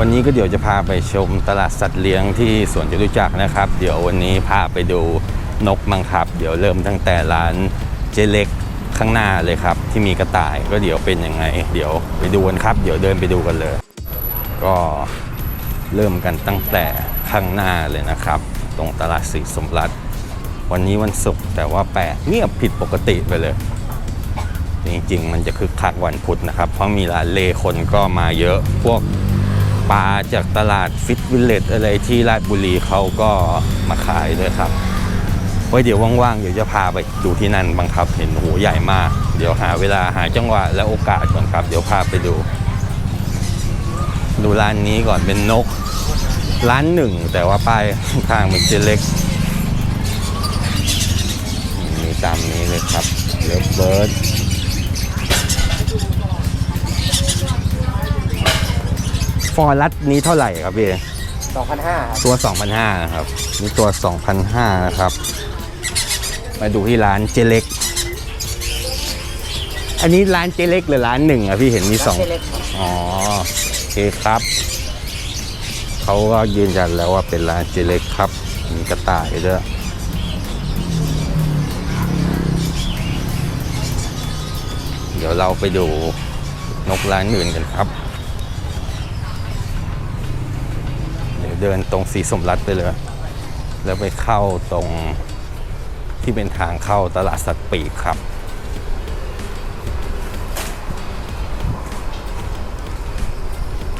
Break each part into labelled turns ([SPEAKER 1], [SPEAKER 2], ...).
[SPEAKER 1] วันนี้ก็เดี๋ยวจะพาไปชมตลาดสัตว์เลี้ยงที่สวนจตุจักรนะครับ เดี๋ยววันนี้พาไปดูนกมังครับ เดี๋ยวเริ่มตั้งแต่ร้านเจเล็กข้างหน้าเลยครับ ที่มีกระต่ายก็เดี๋ยวเป็นยังไง เดี๋ยวไปดูกันครับ เดี๋ยวเดินไปดูกันเลย ก็เริ่มกันตั้งแต่ข้างหน้าเลยนะครับ ตรงตลาดสีสมรัฐวันนี้วันศุกร์แต่ว่าแปลกเงียบผิดปกติไปเลย จริงๆ มันจะคึกคักวันพุธนะครับ เพราะมีร้านเลคนก็มาเยอะพวก ปลาจากตลาดฟิตวิลเลจอะไรที่ราชบุรีเขาก็มาขายด้วยครับไว้เดี๋ยวว่างๆ เดี๋ยวจะพาไปดูที่นั่นบังครับ เห็นโหใหญ่มาก เดี๋ยวหาเวลาหาจังหวะและโอกาสก่อนครับ เดี๋ยวพาไปดู ดูร้านนี้ก่อนเป็นนก ร้านหนึ่ง แต่ว่าป้ายข้างๆเป็นเจเล็ก มีตามนี้เลยครับเลิฟเบิร์ด อร์รัสนี้เท่าไหร่ครับพี่
[SPEAKER 2] 2,500ครับ
[SPEAKER 1] ตัว 2,500นะครับนี่ตัว 2,500นะครับ มาดูที่ร้านเจเล็ก อันนี้ร้านเจเล็กหรือร้านหนึ่งอะพี่เห็นมีสอง
[SPEAKER 2] ร้านเจเล็กครับ
[SPEAKER 1] อ๋อโอเคครับ เขาก็ยืนยันแล้วว่าเป็นร้านเจเล็กครับ มีกระต่ายด้วยเดี๋ยวเราไปดูนกร้านอื่นกันครับ เดินตรงสีสมรัฐไปเลย แล้วไปเข้าตรงที่เป็นทางเข้าตลาดสัตว์ปีกครับ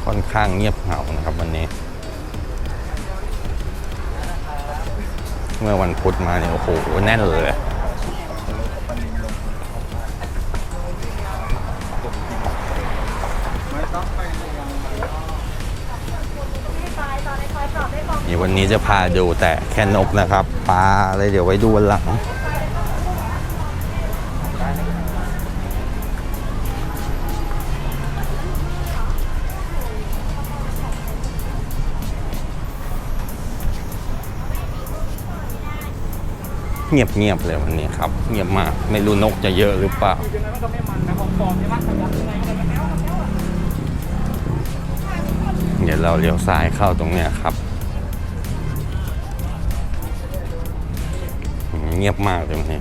[SPEAKER 1] ค่อนข้างเงียบเหงานะครับวันนี้ เมื่อวันพุธมาเนี่ยโอ้โห แน่นเลย วันนี้จะพาดูแต่แค่นกนะครับปลาอะไรเดี๋ยวไว้ดูวันหลังเงียบๆเลยวันนี้ครับ เงียบมากไม่รู้นกจะเยอะหรือเปล่าเดี๋ยวเราเลี้ยวซ้ายเข้าตรงเนี้ยครับ เงียบมากเลยวันนี้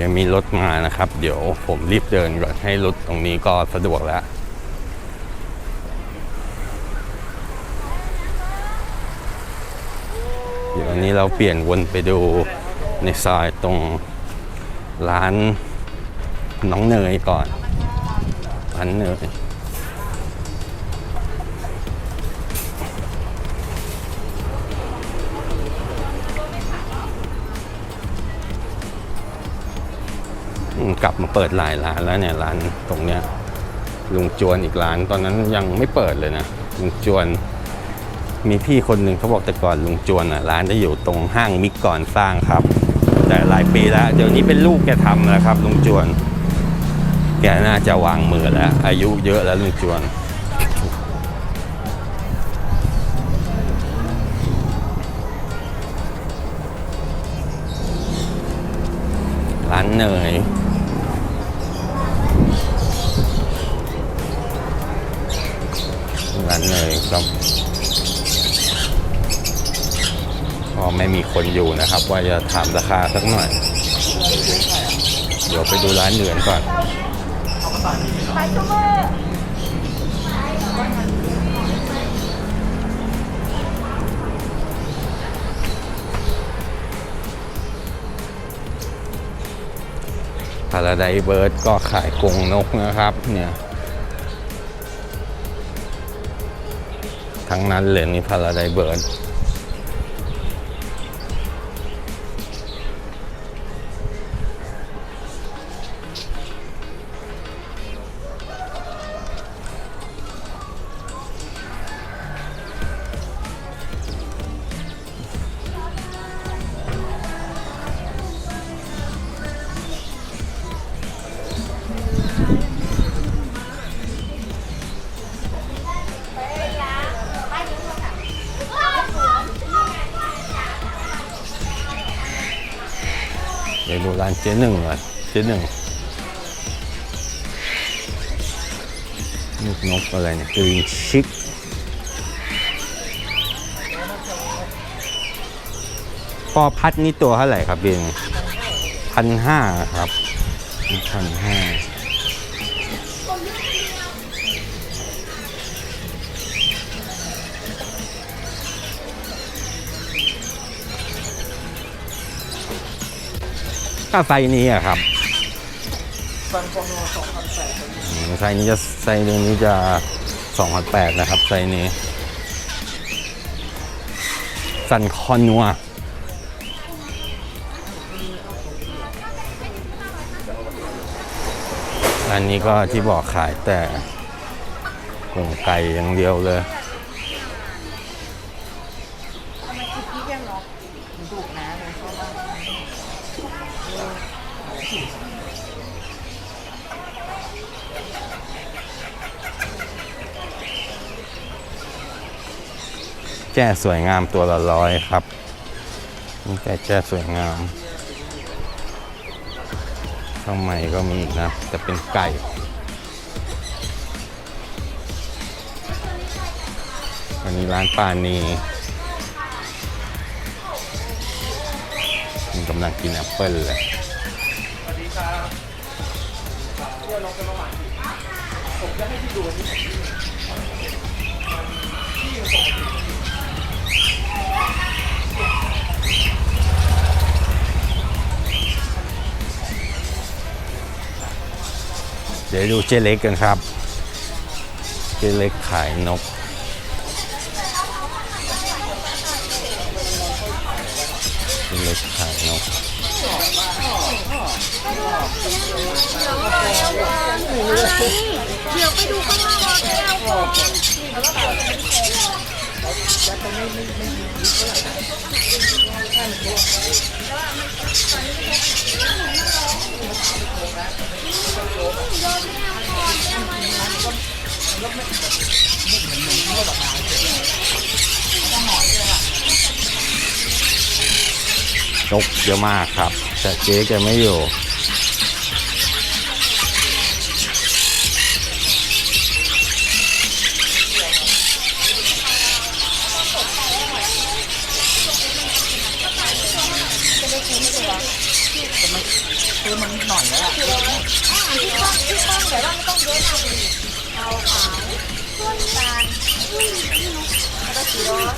[SPEAKER 1] ยังมีรถมานะครับ เดี๋ยวผมรีบเดินก่อนให้รถตรงนี้ก็สะดวกแล้วเดี๋ยววันนี้เราเปลี่ยนวนไปดูในซอยตรง ร้านน้องเนยก่อน ร้านเนยกลับมาเปิดหลายร้านแล้วเนี่ยร้านตรงเนี้ยลุงจวนอีกร้านตอนนั้นยังไม่เปิดเลยนะลุงจวน มีพี่คนหนึ่งเขาบอกแต่ก่อนลุงจวนอะร้านจะอยู่ตรงห้างมิกก่อนสร้างครับ แต่หลายปีแล้ว เดี๋ยวนี้เป็นลูกแกทำแล้วครับลุงจวน แกน่าจะวางมือแล้ว อายุเยอะแล้วลุงจวน ร้านเนยร้านเนยครับ ก็ไม่มีคนอยู่นะครับ ว่าจะถามราคาสักหน่อย เดี๋ยวไปดูร้านอื่นก่อนพาราไดเบิร์ดก็ขายกรงนกนะครับเนี่ยทั้งนั้นเลยนี่พาราไดเบิร์ด ร้านเจ๊หนึ่งก่อนเจ๊หนึ่งลูกนกอะไรเนี่ยกรีนชิกปอพัดนี่ตัวเท่าไหร่ครับเบนพันห้าครับพันห้า ถ้าไซส์นี้อะครับ
[SPEAKER 2] ฟันฟองสองพันแปด
[SPEAKER 1] ไซส์นี้จะไซส์นี้จะ2,008นแปดนะครับไซส์นี้สันคอนัวอันนี้ก็ที่บอกขายแต่กงไก่อย่างเดียวเลย แจ้สวยงามตัวละร้อยครับนี่แต่แจ้สวยงามข้างในก็มีอีกนะแต่เป็นไก่อันนี้ร้านปานีมันกำลังกินแอปเปิ้ลเลย เดี๋ยวดูเจเล็กกันครับ เจเล็กขายนก เจเล็กขายนก
[SPEAKER 3] เดี๋ยวไปดูข้างล่างรอแก้วก่อน
[SPEAKER 1] กเยอะมากครับ แต่เจ๊แกไม่อยู่
[SPEAKER 2] คือมันหน่อยแล้ว
[SPEAKER 3] ที่ต้องที่ต้องแต่ว่าไม่ต้องเยอะมากเลยเอาขาวต้นตาลอุ้ยนี่นกแล้วก็สีร้อน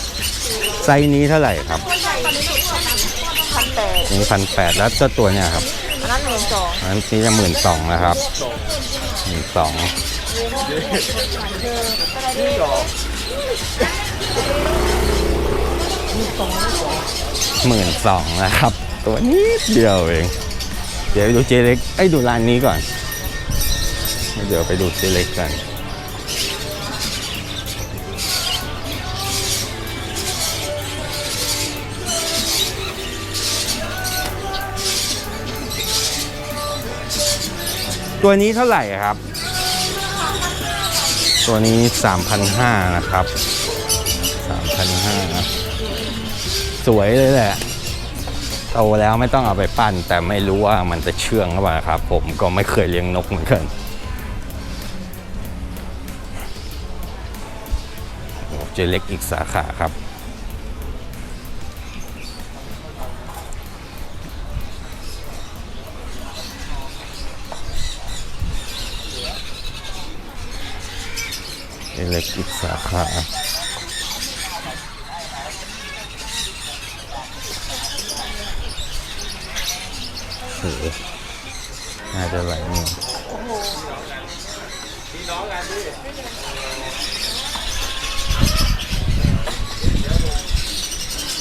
[SPEAKER 1] ไซส์นี้เท่าไหร่ครับ
[SPEAKER 3] ตัวใหญ่ตอนนี้ถูกกว่าพันแปด
[SPEAKER 1] นี่พันแปดแล้วเจ้าตัวเนี่ยครับ
[SPEAKER 3] อันนั้นหนึ่งสอง
[SPEAKER 1] อันนี้จะหมื่นสองนะครับหมื่นสอง
[SPEAKER 2] นี่หรอ
[SPEAKER 1] หมื่นสองนะครับ ตัวนิดเดียวเอง เดี๋ยวไปดูเจเล็กไอ้ยดูร้านนี้ก่อน เดี๋ยวไปดูเจเล็กกัน ตัวนี้เท่าไหร่ครับ ตัวนี้3,500นะครับ3,500นะสวยเลยแหละโตแล้วไม่ต้องเอาไปปั้น แต่ไม่รู้ว่ามันจะเชื่องหรือเปล่าครับ ผมก็ไม่เคยเลี้ยงนกเหมือนกันโอ้เจเล็กอีกสาขาครับ เจเล็กอีกสาขาโอ้โหน่าจะไหลนึ่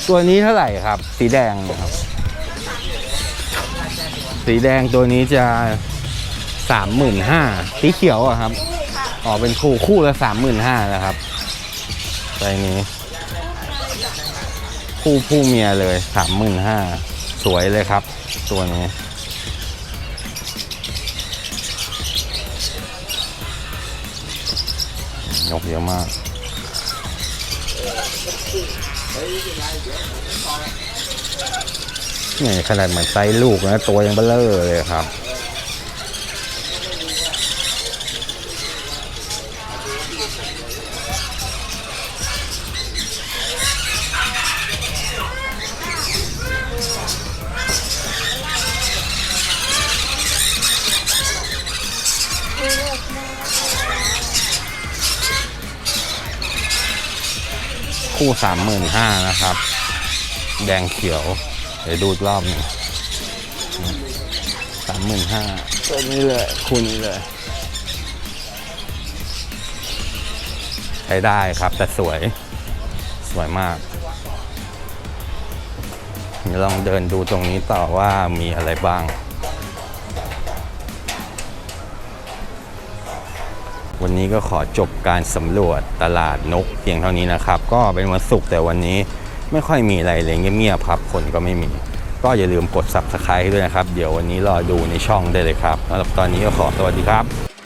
[SPEAKER 1] ตัวนี้เท่าไหร่ครับ สีแดงนะครับ สีแดงตัวนี้จะสามหมื่นห้าสีเขียวอะครับ อ๋อเป็นคู่คู่ละสามหมื่นห้าแล้วครับใบนี้ คู่ผู้เมียเลยสามหมื่นห้าสวยเลยครับ ตัวนี้ นกเยอะมาก นี่ขนาดเหมือนไซส์ลูกนะ ตัวยังเบลเลอร์เลยครับ คู่สามหมื่นห้านะครับ แดงเขียว เดี๋ยวดูอีกรอบหนึ่งสามหมื่นห้าตัวนี้เลยคู่นี้เลย ใช้ได้ครับ แต่สวย สวยมากเดี๋ยวลองเดินดูตรงนี้ต่อว่ามีอะไรบ้าง วันนี้ก็ขอจบการสำรวจตลาดนกเพียงเท่านี้นะครับ ก็เป็นวันศุกร์แต่วันนี้ไม่ค่อยมีอะไรเลยเงียบๆครับ คนก็ไม่มี ก็อย่าลืมกด subscribe ด้วยนะครับ เดี๋ยววันนี้รอดูในช่องได้เลยครับสำหรับตอนนี้ก็ขอสวัสดีครับ